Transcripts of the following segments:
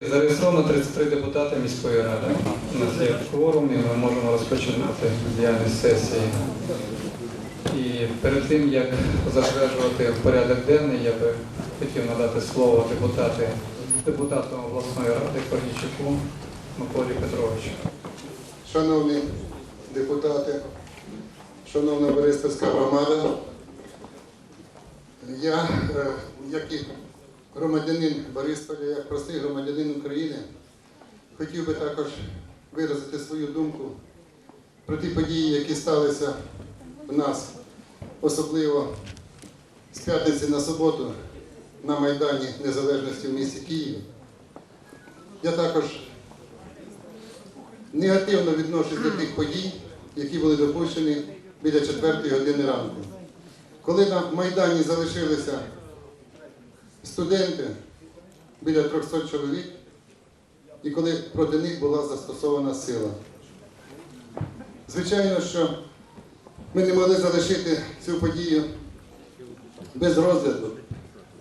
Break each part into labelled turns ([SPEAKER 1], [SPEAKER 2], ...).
[SPEAKER 1] Зареєстровано 33 депутати міської ради. У нас є кворум і ми можемо розпочинати діяльність сесії. І перед тим, як затверджувати порядок денний, я би хотів надати слово депутати, депутату обласної ради Корнічуку Миколі Петровичу.
[SPEAKER 2] Шановні депутати, шановна Бориспільська громада, я, е, як і громадянин Борисполя, як простий громадянин України, хотів би також виразити свою думку про ті події, які сталися в нас, особливо з п'ятниці на суботу на Майдані Незалежності в місті Києві. Я також негативно відношусь до тих подій, які були допущені біля 4 години ранку. Коли на Майдані залишилися студенти біля 300 чоловік, і коли проти них була застосована сила. Звичайно, що ми не могли залишити цю подію без розгляду.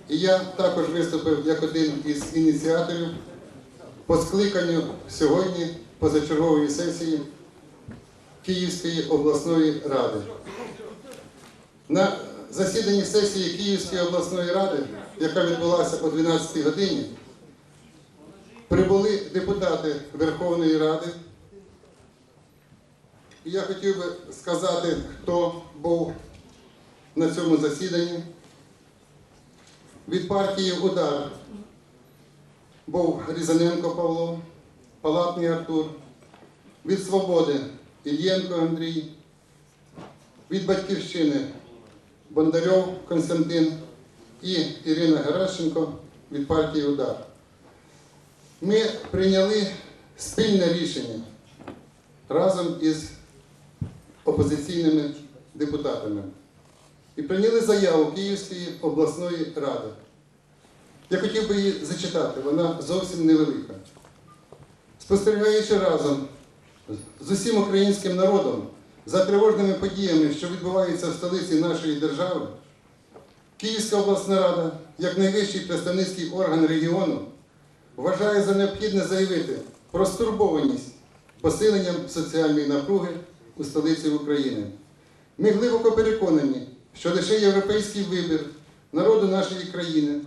[SPEAKER 2] І я також виступив як один із ініціаторів по скликанню сьогодні позачергової сесії Київської обласної ради. На засіданні сесії Київської обласної ради, яка відбулася о 12 годині, прибули депутати Верховної Ради. І я хотів би сказати, хто був на цьому засіданні. Від партії Удар був Різаненко Павло, Палатний Артур, від Свободи Ільєнко Андрій, від Батьківщини Бондарьов Константин і Ірина Геращенко від партії Удар. Ми прийняли спільне рішення разом із опозиційними депутатами і прийняли заяву Київської обласної ради. Я хотів би її зачитати, вона зовсім невелика. Спостерігаючи разом з усім українським народом за тривожними подіями, що відбуваються в столиці нашої держави, Київська обласна рада, як найвищий представницький орган регіону, вважає за необхідне заявити про стурбованість посиленням соціальної напруги у столиці України. Ми глибоко переконані, що лише європейський вибір народу нашої країни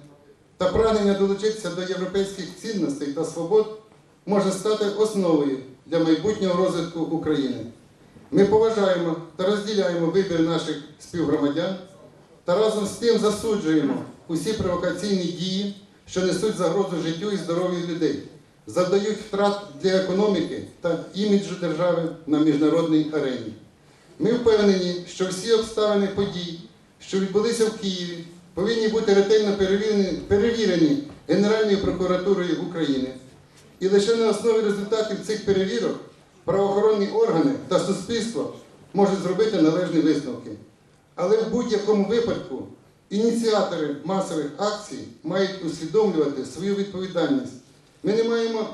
[SPEAKER 2] та прагнення долучитися до європейських цінностей та свобод може стати основою для майбутнього розвитку України. Ми поважаємо та розділяємо вибір наших співгромадян та разом з тим засуджуємо усі провокаційні дії, що несуть загрозу життю і здоров'ю людей, завдають втрат для економіки та іміджу держави на міжнародній арені. Ми впевнені, що всі обставини подій, що відбулися в Києві, повинні бути ретельно перевірені, перевірені Генеральною прокуратурою України. І лише на основі результатів цих перевірок правоохоронні органи та суспільство можуть зробити належні висновки. Але в будь-якому випадку ініціатори масових акцій мають усвідомлювати свою відповідальність. Ми не маємо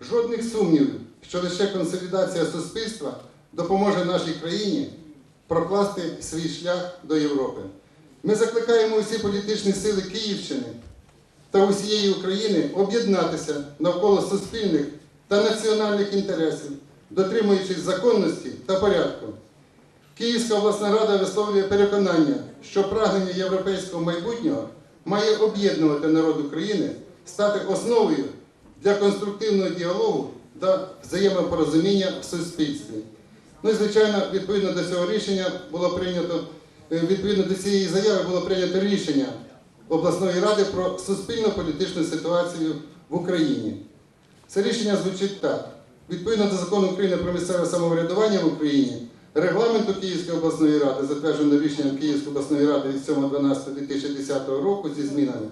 [SPEAKER 2] жодних сумнівів, що лише консолідація суспільства допоможе нашій країні прокласти свій шлях до Європи. Ми закликаємо усі політичні сили Київщини та усієї України об'єднатися навколо суспільних та національних інтересів, дотримуючись законності та порядку. Київська обласна рада висловлює переконання, що прагнення європейського майбутнього має об'єднувати народ України, стати основою для конструктивного діалогу та взаємопорозуміння в суспільстві. Ну і звичайно, відповідно до цього рішення було прийнято, е, відповідно до цієї заяви було прийнято рішення обласної ради про суспільну політичну ситуацію в Україні. Це рішення звучить так. Відповідно до закону України про місцеве самоврядування в Україні, регламенту Київської обласної ради, затвердженого рішенням Київської обласної ради від 7.12.2010 року зі змінами,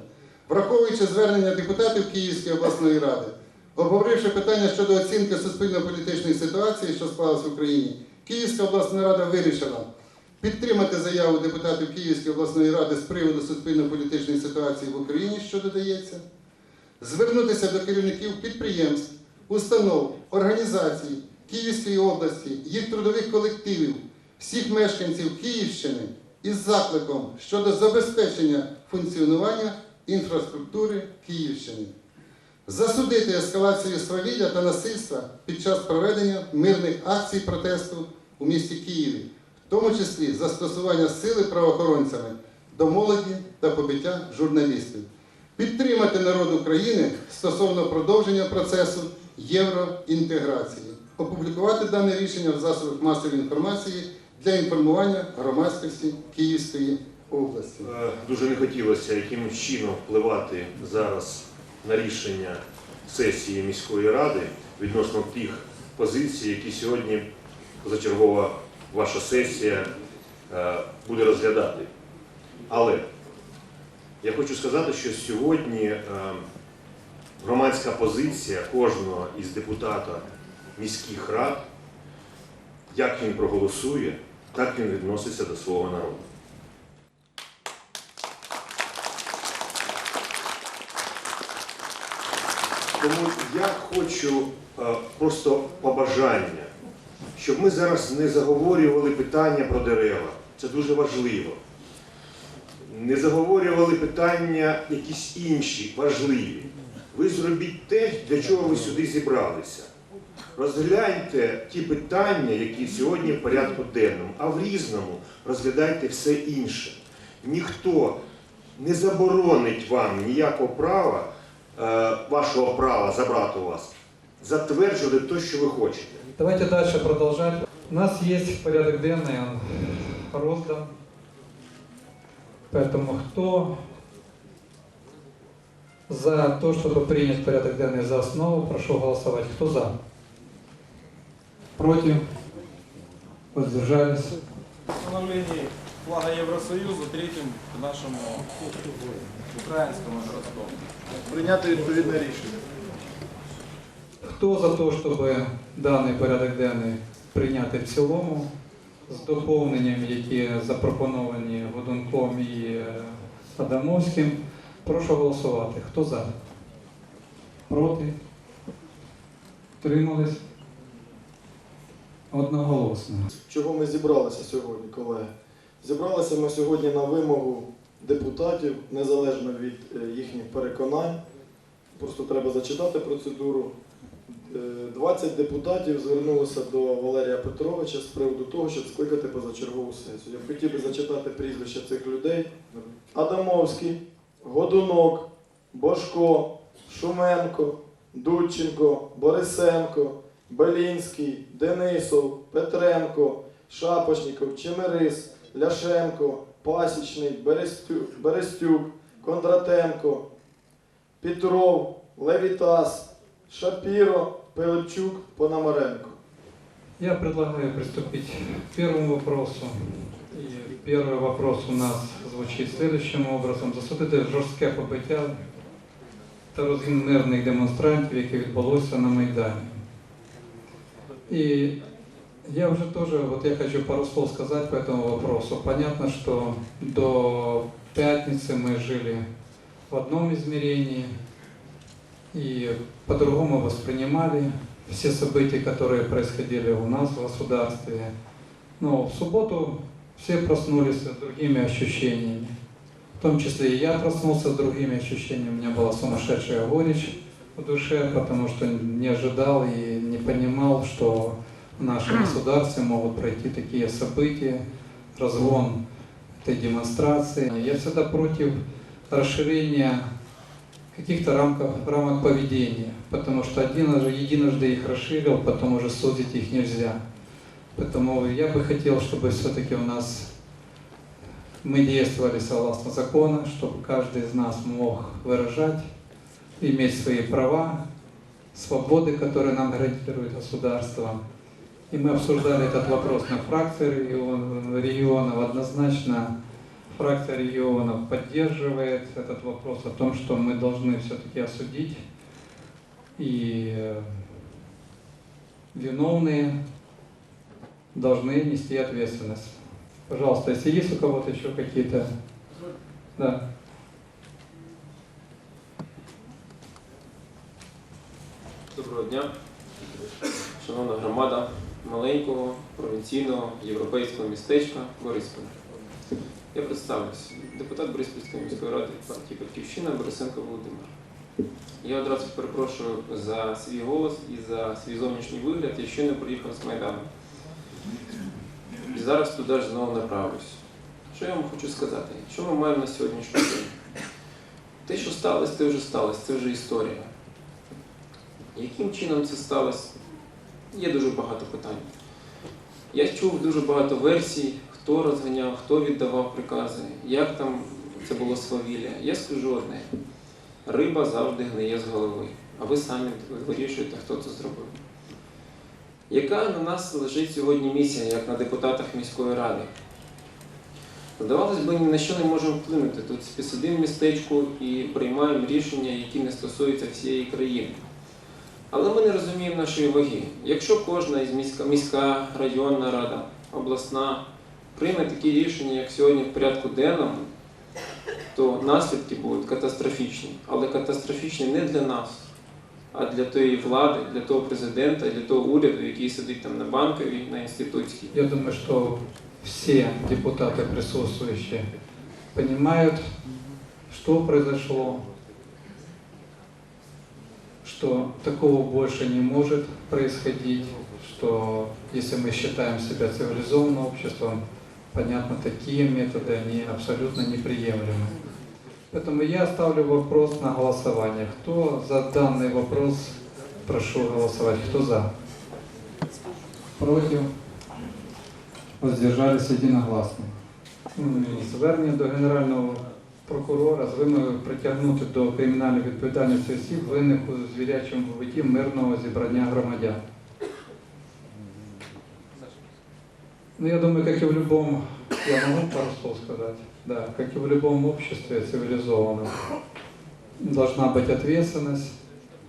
[SPEAKER 2] враховуючи звернення депутатів Київської обласної ради, обговоривши питання щодо оцінки суспільно-політичної ситуації, що склалась в Україні, Київська обласна рада вирішила підтримати заяву депутатів Київської обласної ради з приводу суспільно-політичної ситуації в Україні, що додається, звернутися до керівників підприємств, установ, організацій Київської області, їх трудових колективів, всіх мешканців Київщини із закликом щодо забезпечення функціонування інфраструктури Київщини. засудити ескалацію свавілля та насильства під час проведення мирних акцій протесту у місті Києві, в тому числі застосування сили правоохоронцями до молоді та побиття журналістів, підтримати народ України стосовно продовження процесу євроінтеграції, опублікувати дане рішення в засобах масової інформації для інформування громадськості Київської області.
[SPEAKER 3] Е, Дуже не хотілося якимось чином впливати зараз на рішення сесії міської ради відносно тих позицій, які сьогодні позачергова ваша сесія е, буде розглядати. Але я хочу сказати, що сьогодні е, громадська позиція кожного із депутатів міських рад, як він проголосує, так він відноситься до свого народу. Тому я хочу е, просто побажання, щоб ми зараз не заговорювали питання про дерева. Це дуже важливо. Не заговорювали питання якісь інші важливі. Ви зробіть те, для чого ви сюди зібралися Розгляньте ті питання, які сьогодні в порядку денному, а в різному розглядайте все інше. Ніхто не заборонить вам ніякого права, е, вашого права забрати у вас, затверджувати те, що ви хочете.
[SPEAKER 1] Давайте дальше продолжать. У нас есть порядок денный, он роздан. Поэтому кто за то, чтобы принять порядок денный за основу, прошу голосовать. Кто за? Против? Воздержались?
[SPEAKER 4] Встановлении флага Євросоюзу третім в нашому українському городку. Прийняти відповідне рішення.
[SPEAKER 1] Хто за те, щоб даний порядок денний прийняти в цілому з доповненням, які запропоновані Годунком і е, Адамовським, прошу голосувати. Хто за? Проти? Тримались? Одноголосно.
[SPEAKER 5] Чого ми зібралися сьогодні, колеги? Зібралися ми сьогодні на вимогу депутатів, незалежно від е, їхніх переконань. Просто треба зачитати процедуру. Е, 20 депутатів звернулося до Валерія Петровича з приводу того, щоб скликати позачергову сесію. Я б хотів би зачитати прізвища цих людей: Адамовський, Годунок, Бошко, Шуменко, Дудченко, Борисенко, Белінський, Денисов, Петренко, Шапошніков, Чемерис, Ляшенко, Пасічний, Берестюк, Берестюк Кондратенко, Петров, Левітас, Шапіро, Пилипчук, Пономаренко.
[SPEAKER 1] Я предлагаю приступить к первому вопросу. И первый вопрос у нас звучит следующим образом. Засудити жорстке побиття та розгін мирних демонстрантів, яке відбулося на Майдані. И я уже тоже, вот я хочу пару слов сказать по этому вопросу. Понятно, что до пятницы мы жили в одном измерении и по-другому воспринимали все события, которые происходили у нас в государстве. Но в субботу все проснулись с другими ощущениями. В том числе и я проснулся с другими ощущениями. У меня была сумасшедшая горечь в душе, потому что не ожидал и не понимал, что в нашем государстве могут пройти такие события, разгон этой демонстрации. Я всегда против расширения каких-то рамках, рамок поведения, потому что единожды, единожды их расширил, потом уже судить их нельзя. Поэтому я бы хотел, чтобы все-таки у нас мы действовали согласно закону, чтобы каждый из нас мог выражать, иметь свои права, свободы, которые нам гарантирует государство. И мы обсуждали этот вопрос на фракции регион- регионов. Однозначно фракция регионов поддерживает этот вопрос о том, что мы должны все-таки осудить и э, виновные должны нести ответственность. Пожалуйста, если есть у кого-то еще какие-то... Да.
[SPEAKER 6] Доброго дня, шановна громада маленького провінційного європейського містечка Борисполя. Я представлюсь, депутат Бориспільської міської ради партії Батьківщина Борисенко Володимир. Я одразу перепрошую за свій голос і за свій зовнішній вигляд, я ще не приїхав з Майдану. І зараз туди ж знову направлюсь. Що я вам хочу сказати? Що ми маємо на сьогоднішній день? Те, що сталося, те вже сталося, це вже історія. Яким чином це сталося? Є дуже багато питань. Я чув дуже багато версій, хто розганяв, хто віддавав прикази, як там це було свавілля. Я скажу одне: риба завжди гниє з голови, а ви самі вирішуєте, хто це зробив. Яка на нас лежить сьогодні місія, як на депутатах міської ради? Здавалось би, ні на що не можемо вплинути. Тут співсидимо в містечку і приймаємо рішення, які не стосуються всієї країни. Але ми не розуміємо нашої ваги. Якщо кожна із міська, міська, районна рада, обласна прийме такі рішення, як сьогодні в порядку денному, то наслідки будуть катастрофічні. Але катастрофічні не для нас, а для тої влади, для того президента, для того уряду, який сидить там на банковій, на інститутській.
[SPEAKER 1] Я думаю, что все депутаты присутствующие понимают, что произошло, что такого больше не может происходить, что если мы считаем себя цивилизованным обществом, понятно, такие методы, они абсолютно неприемлемы. Поэтому я ставлю вопрос на голосование. Кто за данный вопрос, прошу голосовать. Кто за? Против? Воздержались единогласно. Звернення до Генерального прокурора з вимогою притягнути до кримінальної відповідальності осіб, винних у звірячому побитті мирного зібрання громадян. Ну, я думаю, как и в любом, я могу пару слов сказать, да, как и в любом обществе цивилизованном, должна быть ответственность.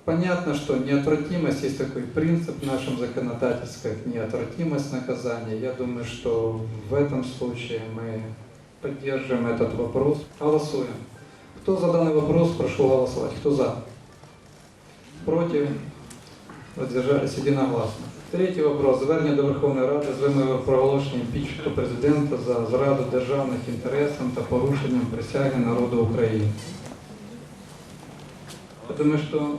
[SPEAKER 1] Понятно, что неотвратимость, есть такой принцип в нашем законодательстве, как неотвратимость наказания. Я думаю, что в этом случае мы поддерживаем этот вопрос. Голосуем. Кто за данный вопрос, прошу голосовать. Кто за? Против? Воздержались единогласно. Третій вопрос. Звернення до Верховної Ради з вимогою проголошення імпічменту президента за зраду державних інтересам та порушенням присяги народу України. Я думаю, що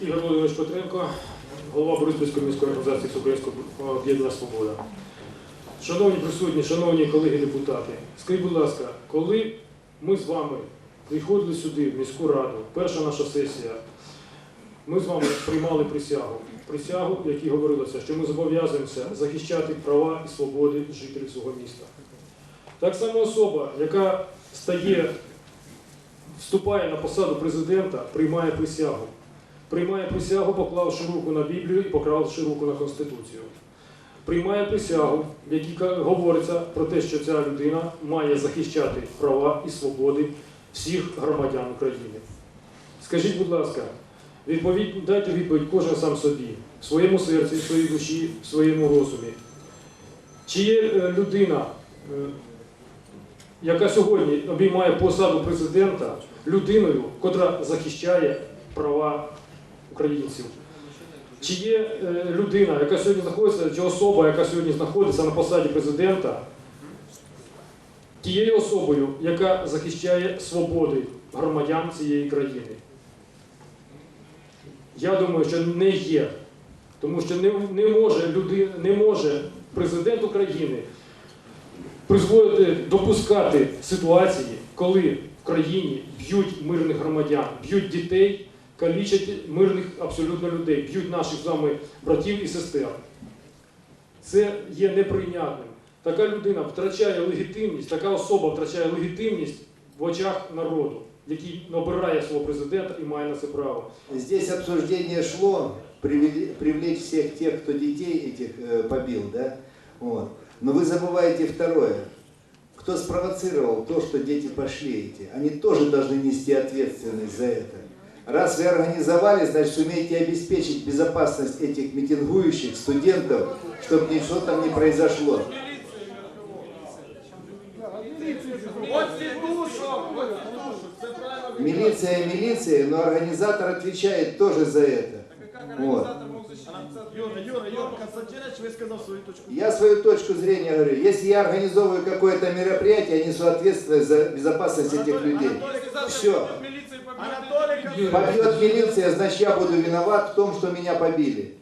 [SPEAKER 7] Ігор Володимирович Петренко, голова Бориспільської міської організації Всеукраїнського об'єднання Свобода. Шановні присутні, шановні колеги депутати, скажіть, будь ласка, коли ми з вами приходили сюди, в міську раду, перша наша сесія, ми з вами приймали присягу. Присягу, в якій говорилося, що ми зобов'язуємося захищати права і свободи жителів свого міста. Так само особа, яка стає, вступає на посаду президента, приймає присягу приймає присягу, поклавши руку на Біблію і поклавши руку на Конституцію. Приймає присягу, в якій говориться про те, що ця людина має захищати права і свободи всіх громадян України. Скажіть, будь ласка, відповідь, дайте відповідь кожен сам собі, в своєму серці, в своїй душі, в своєму розумі. Чи є е, людина, е, яка сьогодні обіймає посаду президента, людиною, котра захищає права українців. Чи є е, людина, яка сьогодні знаходиться, чи особа, яка сьогодні знаходиться на посаді президента, тією особою, яка захищає свободи громадян цієї країни? Я думаю, що не є. Тому що не, не, може, людина, не може президент України призводити, допускати ситуації, коли в країні б'ють мирних громадян, б'ють дітей, калічать мирних абсолютно людей, б'ють наших з вами братів і сестер. Це є неприйнятним. Така людина втрачає легітимність, така особа втрачає легітимність в очах народу, який обирає свого президента і має на це право.
[SPEAKER 8] Здесь обсуждение шло, привели- привлечь всех тех, кто детей этих э, побил, да? Вот. Но вы забываете второе. Кто спровоцировал то, что дети пошли эти? Они тоже должны нести ответственность за это. Раз вы организовали, значит, сумеете обеспечить безопасность этих митингующих студентов, чтобы ничего там не произошло. Милиция, милиция, но организатор отвечает тоже за это. Вот. Я свою точку зрения говорю. Если я организовываю какое-то мероприятие, я несу ответственность за безопасность этих людей. Все. Побьет милиция, значит я буду виноват в том, что меня побили.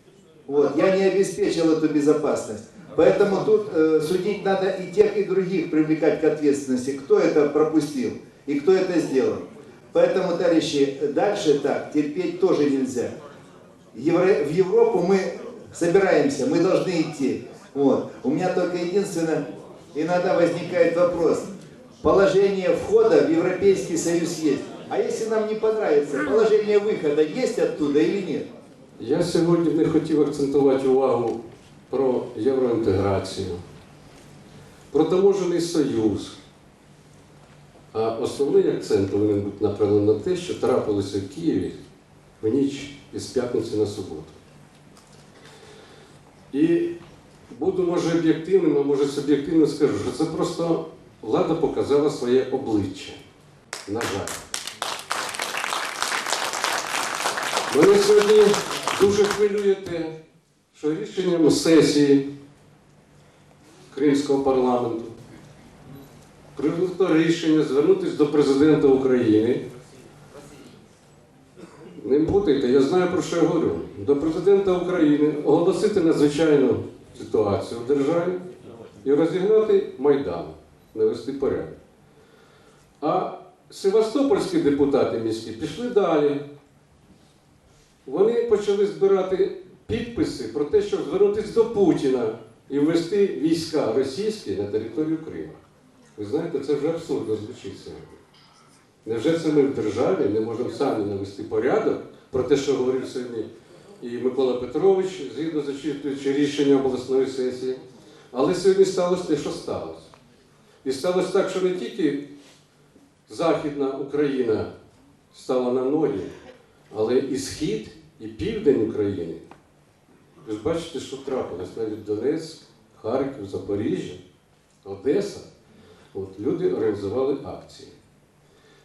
[SPEAKER 8] Вот, я не обеспечил эту безопасность. Поэтому тут э, судить надо и тех, и других привлекать к ответственности, кто это пропустил и кто это сделал. Поэтому, товарищи, дальше так терпеть тоже нельзя. Евро- в Европу мы собираемся, мы должны идти. Вот. У меня только единственное, иногда возникает вопрос. Положение входа в Европейский Союз есть. А если нам не понравится, положение выхода есть оттуда или нет?
[SPEAKER 9] Я сьогодні не хотів акцентувати увагу про євроінтеграцію, про таможений союз. А основний акцент повинен бути направлений на те, що трапилося в Києві в ніч із п'ятниці на суботу. І буду, може, об'єктивним, а може суб'єктивно скажу, що це просто влада показала своє обличчя. На жаль. Мене сьогодні дуже хвилює те, що рішенням сесії Кримського парламенту прийнято рішення звернутися до президента України. Не путайте, я знаю про що я говорю. До президента України оголосити надзвичайну ситуацію в державі і розігнати Майдан, навести порядок. А севастопольські депутати міські пішли далі. Вони почали збирати підписи про те, щоб звернутися до Путіна і ввести війська російські на територію Криму. Ви знаєте, це вже абсурдно звучить сьогодні. Невже це ми в державі не можемо самі навести порядок про те, що говорив сьогодні і Микола Петрович, згідно зачитуючи рішення обласної сесії. Але сьогодні сталося те, що сталося. І сталося так, що не тільки Західна Україна стала на ноги, але і схід, і південь України. Ви ж бачите, що трапилось навіть Донецьк, Харків, Запоріжжя, Одеса. От, люди організували акції.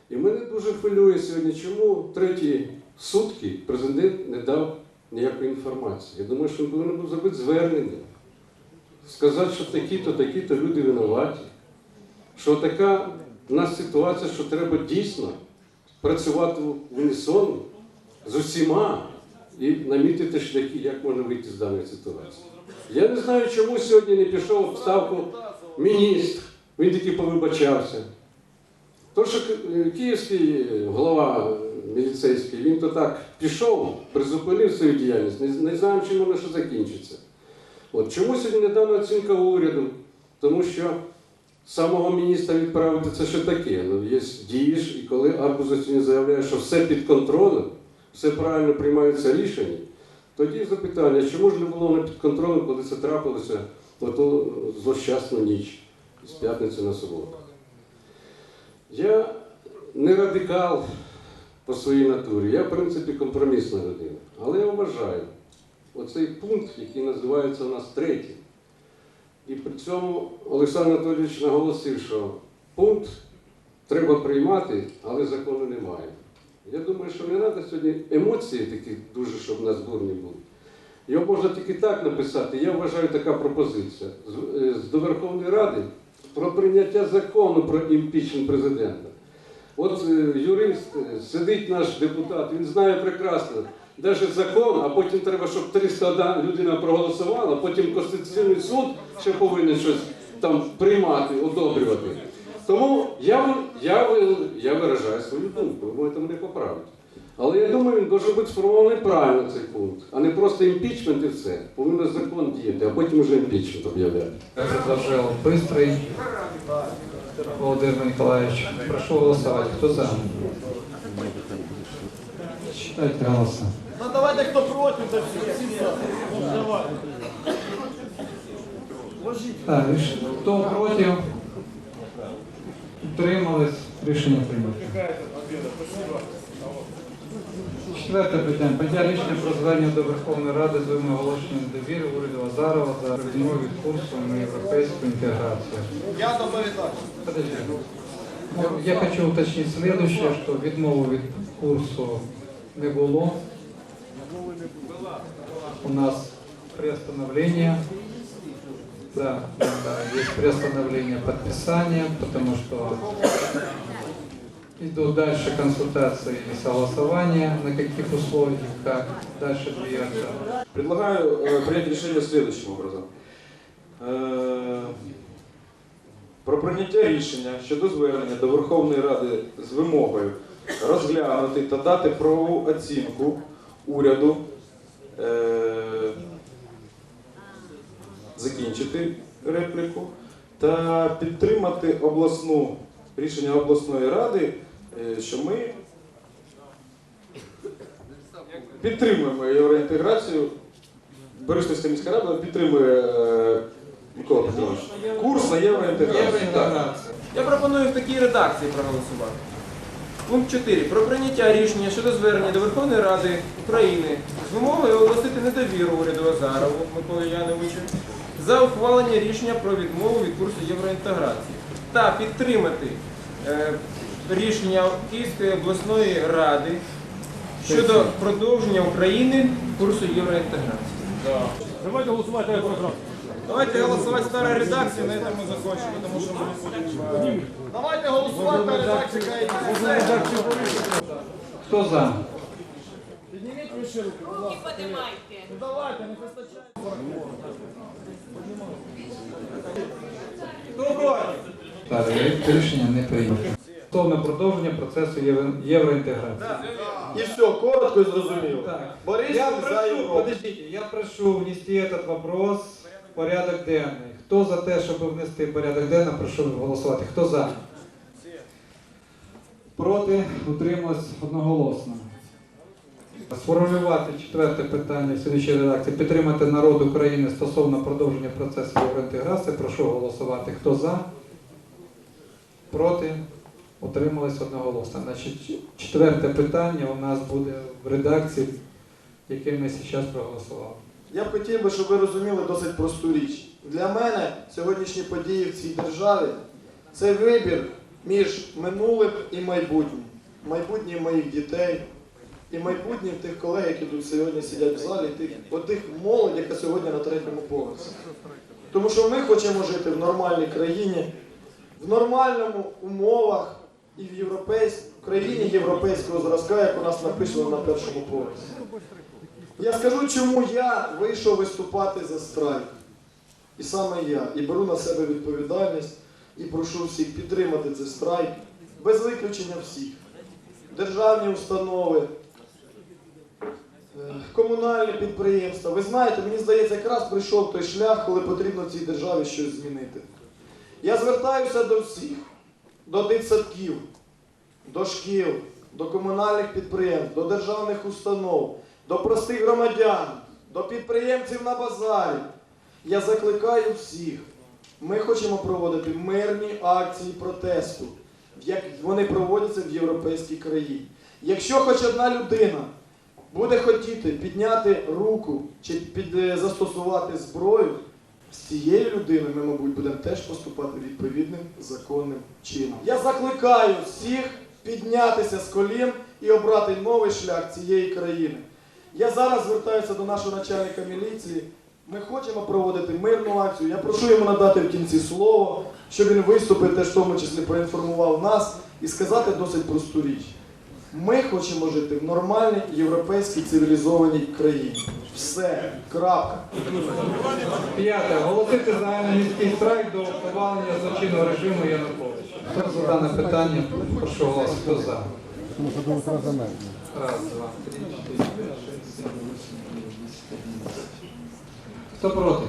[SPEAKER 9] І мене дуже хвилює сьогодні, чому треті сутки президент не дав ніякої інформації. Я думаю, що він повинен був зробити звернення, сказати, що такі-то, такі-то люди винуваті, що така в нас ситуація, що треба дійсно працювати в унісон з усіма і намітити шляхи, як можна вийти з даної ситуації. Я не знаю, чому сьогодні не пішов в ставку міністр, він таки повибачався. То, що е, київський голова міліцейський, він то так пішов, призупинив свою діяльність, не, не знаємо, чим воно що закінчиться. От чому сьогодні не дана оцінка уряду? Тому що самого міністра відправити це що таке. Ну, є дієш, і коли сьогодні заявляє, що все під контролем, все правильно приймаються рішення, тоді запитання, чому ж не було воно під контролем, коли це трапилося в ту злощасну ніч з п'ятниці на суботу. Я не радикал по своїй натурі, я, в принципі, компромісна людина. Але я вважаю, оцей пункт, який називається у нас третім, і при цьому Олександр Анатолійович наголосив, що пункт треба приймати, але закону немає. Я думаю, що не треба сьогодні емоції такі дуже, щоб у нас бурні були. Його можна тільки так написати. Я вважаю така пропозиція з, е, до Верховної Ради про прийняття закону про імпічмент президента. От е, юрист, е, сидить наш депутат, він знає прекрасно, навіть закон, а потім треба, щоб 301 людина проголосувала, потім Конституційний суд ще повинен щось там приймати, одобрювати. Тому я, я, ви- я виражаю свою думку, ви можете мене поправити. Але я думаю, він має бути сформований правильно цей пункт, а не просто імпічмент і все. Повинен закон діяти, а потім вже імпічмент об'являти.
[SPEAKER 1] Предложил Быстрый Володимир Николаевич. Прошу голосовать. Кто за? Считайте голоса.
[SPEAKER 4] Ну давайте кто против, да все. Давай.
[SPEAKER 1] Так, хто проти? Утримались. Рішення прийнято. Четверте питання. Прийняття рішення про звернення до Верховної Ради з вимогою оголошення довіри уряду Азарова за відмову від курсу на європейську інтеграцію.
[SPEAKER 4] Я доповідач.
[SPEAKER 1] Подожди. Я хочу уточнить следующее, что відмови від курсу не було. У нас приостановление. Да, да, есть приостановление подписания, потому что идут дальше консультации и согласования, на каких условиях, как дальше двигаться.
[SPEAKER 10] Предлагаю э, принять решение следующим образом. Е, Про прийняття рішення щодо звернення до Верховної Ради з вимогою розглянути та дати правову оцінку уряду, е, закінчити репліку та підтримати обласну рішення обласної ради, е, що ми підтримуємо євроінтеграцію. Бориспільська міська рада підтримує е, Микола Петрович. Курс на євроінтеграцію. Так.
[SPEAKER 6] Я пропоную в такій редакції проголосувати. Пункт 4. Про прийняття рішення щодо звернення до Верховної Ради України з вимогою оголосити недовіру уряду Азарову Миколі Яновичу за ухвалення рішення про відмову від курсу євроінтеграції та підтримати е, рішення Київської обласної ради щодо продовження України курсу євроінтеграції.
[SPEAKER 7] Давайте голосувати як програму.
[SPEAKER 6] Давайте голосувати стара редакція, на этом мы закончим, потому что мы не будем... э,
[SPEAKER 5] Давайте голосувати на редакцію
[SPEAKER 1] Кто за?
[SPEAKER 5] Підніміть вище руки, будь ласка. Ну давайте, не вистачає.
[SPEAKER 1] Так, рішення не прийнято. Стосовно продовження процесу євроінтеграції.
[SPEAKER 5] І все, коротко і зрозуміло.
[SPEAKER 1] Так.
[SPEAKER 5] Борис
[SPEAKER 1] Я
[SPEAKER 5] за
[SPEAKER 1] прошу,
[SPEAKER 5] Європу.
[SPEAKER 1] подождите, я прошу внести этот вопрос в порядок денний. Хто за те, щоб внести в порядок денний, прошу голосувати. Хто за? Проти? Утрималось одноголосно. Сформулювати четверте питання слідчій редакції. Підтримати народ України стосовно продовження процесу євроінтеграції. Прошу голосувати. Хто за? Проти? Утримались одноголосно. Значить, четверте питання у нас буде в редакції, яке ми зараз проголосували.
[SPEAKER 5] Я б хотів би, щоб ви розуміли досить просту річ. Для мене сьогоднішні події в цій державі це вибір між минулим і майбутнім. Майбутнім моїх дітей і майбутнім тих колег, які тут сьогодні сидять в залі, тих, от тих молодь, яка сьогодні на третьому поверсі. Тому що ми хочемо жити в нормальній країні, в нормальному умовах і в європейсь... в країні європейського зразка, як у нас написано на першому поверсі. Я скажу, чому я вийшов виступати за страйк. І саме я. І беру на себе відповідальність і прошу всіх підтримати цей страйк без виключення всіх. Державні установи, е, комунальні підприємства. Ви знаєте, мені здається, якраз прийшов той шлях, коли потрібно цій державі щось змінити. Я звертаюся до всіх, до дитсадків, до шкіл, до комунальних підприємств, до державних установ, до простих громадян, до підприємців на базарі. Я закликаю всіх. Ми хочемо проводити мирні акції протесту, як вони проводяться в європейській країні. Якщо хоч одна людина буде хотіти підняти руку чи під, е, застосувати зброю, з цією людиною ми, мабуть, будемо теж поступати відповідним законним чином. Я закликаю всіх піднятися з колін і обрати новий шлях цієї країни. Я зараз звертаюся до нашого начальника міліції. Ми хочемо проводити мирну акцію. Я прошу йому надати в кінці слово, щоб він виступив, теж в тому числі проінформував нас і сказати досить просту річ. Ми хочемо жити в нормальній європейській цивілізованій країні. Все, крапка.
[SPEAKER 1] П'яте. Оголосити загальноміський страйк до повалення злочинного режиму Януковича. Хто за дане питання? Прошу голос. Хто за? Раз, два, три, чотири, п'ять, шість, сім, вісім. Хто проти?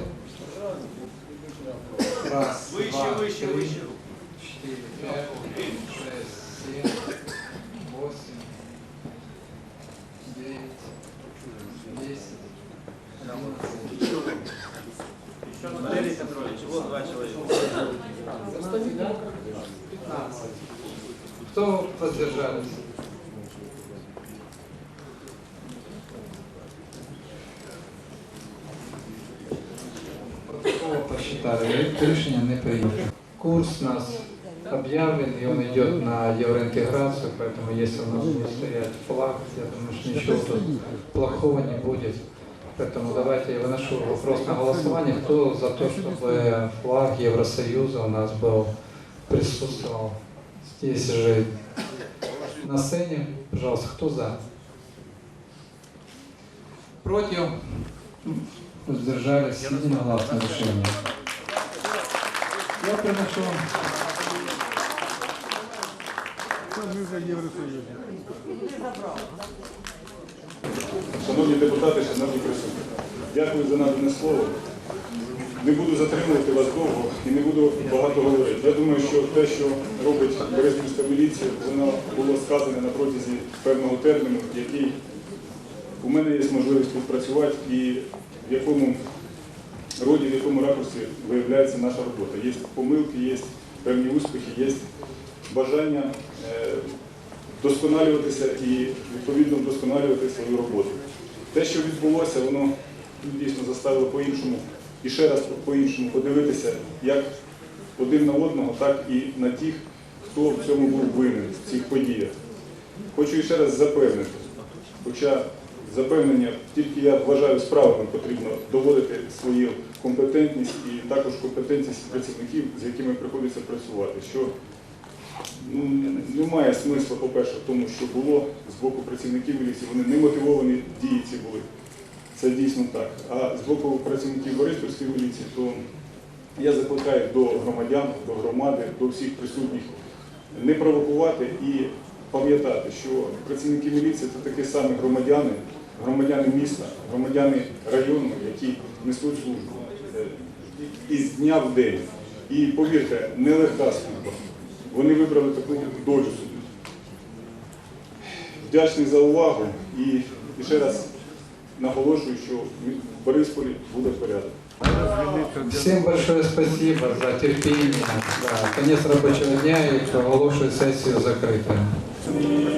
[SPEAKER 1] Раз,
[SPEAKER 4] Вище,
[SPEAKER 1] два,
[SPEAKER 4] вище,
[SPEAKER 1] три,
[SPEAKER 4] вище.
[SPEAKER 1] чотири, п'ять, шість, сім,
[SPEAKER 4] Валерий Петрович, вот два человека.
[SPEAKER 1] 15. Кто воздержались? Протокол посчитали. Не прийнято. Курс нас объявлен, и он идет на евроинтеграцию, поэтому если у нас будет стоять флаг, я думаю, что ничего тут плохого не будет. Поэтому давайте я выношу вопрос на голосование. Кто за то, чтобы флаг Евросоюза у нас был, присутствовал здесь же на сцене? Пожалуйста, кто за? Против? Воздержались? Единогласное решение. Я приношу
[SPEAKER 11] Шановні депутати, шановні присутні, дякую за надане слово. Не буду затримувати вас довго і не буду багато говорити. Я думаю, що те, що робить Бориспільська міліція, воно було сказане на протязі певного терміну, який у мене є можливість співпрацювати і в якому роді, в якому ракурсі виявляється наша робота. Є помилки, є певні успіхи, є бажання е, вдосконалюватися і відповідно вдосконалювати свою роботу. Те, що відбулося, воно дійсно заставило по-іншому і ще раз по-іншому подивитися як один на одного, так і на тих, хто в цьому був винен в цих подіях. Хочу ще раз запевнити, хоча запевнення тільки я вважаю справами потрібно доводити свою компетентність і також компетентність працівників, з якими приходиться працювати. Що немає смисла, по-перше, в тому, що було з боку працівників міліції, вони не мотивовані дії були. Це дійсно так. А з боку працівників Бориспільської міліції, то я закликаю до громадян, до громади, до всіх присутніх не провокувати і пам'ятати, що працівники міліції це такі самі громадяни, громадяни міста, громадяни району, які несуть службу е, із дня в день. І повірте, нелегка служба. Вони вибрали таку долю собі. Вдячний за увагу і, і ще раз наголошую, що в Борисполі буде порядок.
[SPEAKER 1] Всем большое спасибо за терпение. Да, конец рабочего дня и оголошую сессию закрытой.
[SPEAKER 11] І